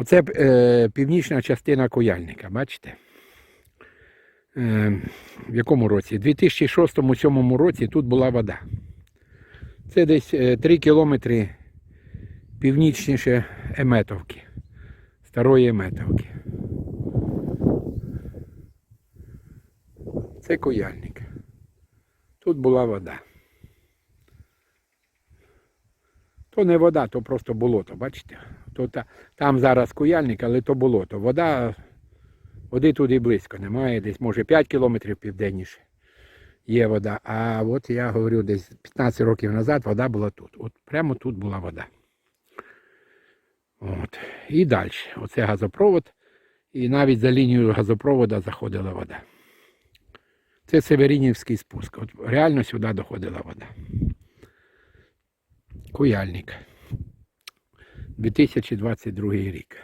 Оце е, північна частина кояльника, бачите? Е, в якому році? У 2006-2007 році тут була вода. Це десь е, 3 кілометри північніше Еметовки, старої Еметовки. Це кояльник. Тут була вода. То не вода, то просто болото, бачите? То та, там зараз куяльник, але то болото. Вода, води туди близько немає, десь може 5 кілометрів південніше є вода. А от я говорю, десь 15 років назад вода була тут. От прямо тут була вода. От. І далі. Оце газопровод. І навіть за лінією газопроводу заходила вода. Це Северинівський спуск. От реально сюди доходила вода. Куяльник. 2022 рік.